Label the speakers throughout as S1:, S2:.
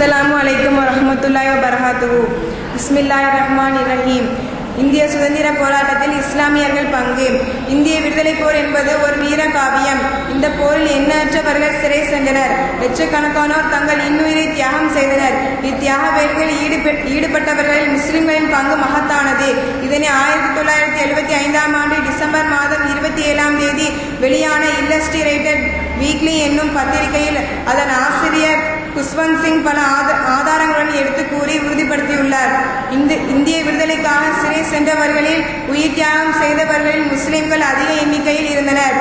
S1: அஸ்ஸலாமு அலைக்கும் வரமத்துல்லாய் வரகாத்து இஸ்மில்லாய் ரஹ்மான் இரஹீம் இந்திய சுதந்திர போராட்டத்தில் இஸ்லாமியர்கள் பங்கு. இந்திய விடுதலை போர் என்பது ஒரு வீர காவியம். இந்த போரில் எண்ணற்றவர்கள் சிறை சென்றனர். லட்சக்கணக்கானோர் தங்கள் இன்னுயிரை தியாகம் செய்தனர். இத்தியாக வேள்களில் ஈடுபட் ஈடுபட்டவர்களில் முஸ்லிம்களின் பங்கு மகத்தானது. இதனை ஆயிரத்தி தொள்ளாயிரத்தி எழுபத்தி ஐந்தாம் ஆண்டு டிசம்பர் மாதம் இருபத்தி ஏழாம் தேதி வெளியான இல்லஸ்டிரேட்டட் வீக்லி என்னும் பத்திரிகையில் அதன் ஆசிரியர் குஷ்வந்த் சிங் பல ஆத- ஆதாரங்களுடன் எடுத்து கூறி உறுதிப்படுத்தியுள்ளார். இந்த இந்திய விடுதலைக்காக சிறை சென்றவர்களில் உயிர் தியாகம் செய்தவர்களில் முஸ்லிம்கள் அதிக எண்ணிக்கையில் இருந்தனர்.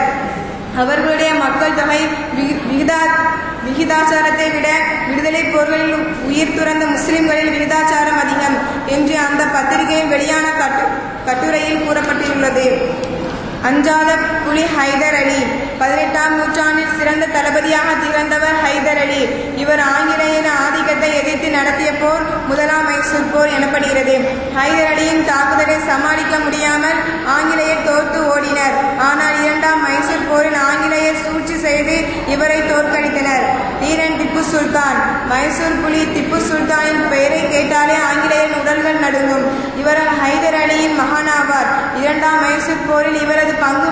S1: அவர்களுடைய மக்கள் தொகை விகி- விகிதா விகிதாச்சாரத்தை விட விடுதலை போர்களில் உயிர் துறந்த முஸ்லிம்களில் விகிதாச்சாரம் அதிகம் என்று அந்த பத்திரிகையில் வெளியான கட்டு கட்டுரையில் கூறப்பட்டுள்ளது அஞ்சாத புலி ஹைதர் அலி பதினெட்டாம் நூற்றாண்டில் சிறந்த தளபதியாக திகழ்ந்த ஹைதர் இவர் ஆங்கிலேயர் ஆதிக்கத்தை எதிர்த்து நடத்திய போர் முதலாம் மைசூர் போர் எனப்படுகிறது. ஹைதர் அலியின் தாக்குதலை சமாளிக்க முடியாமல் ஆங்கிலேயர் தோற்று ஓடினர். ஆனால் இரண்டாம் மைசூர் போரில் ஆங்கிலேயர் சூழ்ச்சி செய்து இவரை தோற்கடித்தனர். வீரன் திப்பு சுல்தான். மைசூர் புலி திப்பு சுல்தானின் பெயரை கேட்டாலே ஆங்கிலேயரின் உடல்கள் நடுங்கும். இவர் ஹைதர் அலியின் மகானாவார் இரண்டாம் மைசூர் போரில் இவரது பங்கு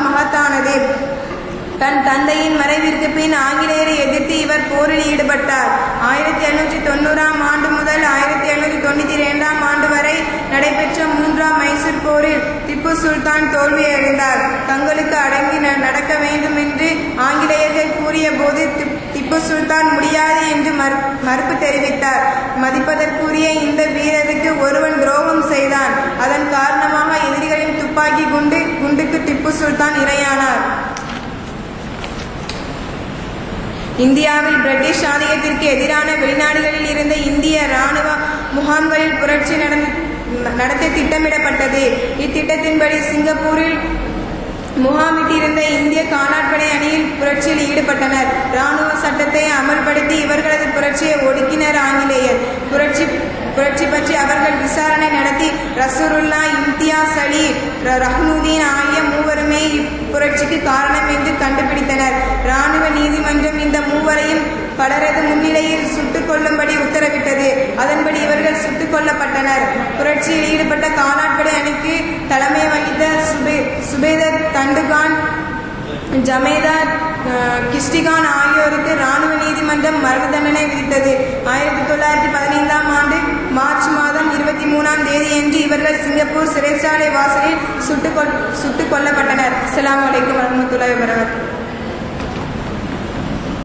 S1: தன் தந்தையின் மறைவிற்கு பின் ஆங்கிலேயரை எதிர்த்து இவர் போரில் ஈடுபட்டார். ஆயிரத்தி எழுநூற்றி தொண்ணூறாம் ஆண்டு முதல் ஆயிரத்தி எழுநூற்றி தொண்ணூற்றி இரண்டாம் ஆண்டு வரை நடைபெற்ற மூன்றாம் மைசூர் போரில் திப்பு சுல்தான் தோல்வியடைந்தார் தங்களுக்கு அடங்கி ந- நடக்க வேண்டும் என்று ஆங்கிலேயர்கள் கூறிய போது திப்பு சுல்தான் முடியாது என்று மறுப்பு தெரிவித்தார். மதிப்பதற்குரிய இந்த வீரருக்கு ஒருவன் துரோகம் செய்தான். அதன் காரணமாக எதிரிகளின் இந்தியாவில் பிரிட்டிஷ் ஆதிக்கத்திற்கு எதிரான வெளிநாடுகளில் இருந்த இந்திய ராணுவ முகாம்களில் புரட்சி நடத்த திட்டமிடப்பட்டது. இத்திட்டத்தின்படி சிங்கப்பூரில் முகாமிட்டிருந்த இந்திய காலாட்படை அணியில் புரட்சியில் ஈடுபட்டனர். ராணுவ சட்டத்தை அமல்படுத்தி இவர்களது புரட்சியை ஒடுக்கினர் ஆங்கிலேயர். புரட்சி ரசூருல்லா இம்தியாஸ் அலி ர- ரஹ்னுதீன் ஆகிய மூவருமே இப்புரட்சிக்கு காரணம் என்று கண்டுபிடித்தனர். ராணுவ நீதிமன்றம் இந்த மூவரையும் பலரது முன்னிலையில் சுட்டுக் கொள்ளும்படி உத்தரவிட்டது. அதன்படி இவர்கள் சுட்டுக் கொல்லப்பட்டனர். புரட்சியில் ஈடுபட்ட காலாட்படை அணிக்கு தலைமை வகித்த சுபே சுபேதர் தண்டுகான் ஜமேதார் கிஸ்டிகான் கிஷ்டிகான் ஆகியோருக்கு ராணுவ நீதிமன்றம் மரண தண்டனை விதித்தது. ஆயிரத்தி தொள்ளாயிரத்தி பதினைந்தாம் ஆண்டு மூணாம் தேதியன்று இவர்கள் சிங்கப்பூர் சிறைச்சாலை வாசலில் சுட்டுக் சுட்டுக் கொல்லப்பட்டனர் அஸ்லாம் அலைக்கும் வரமத்துல்லாஹி வபரகாத்துஹு.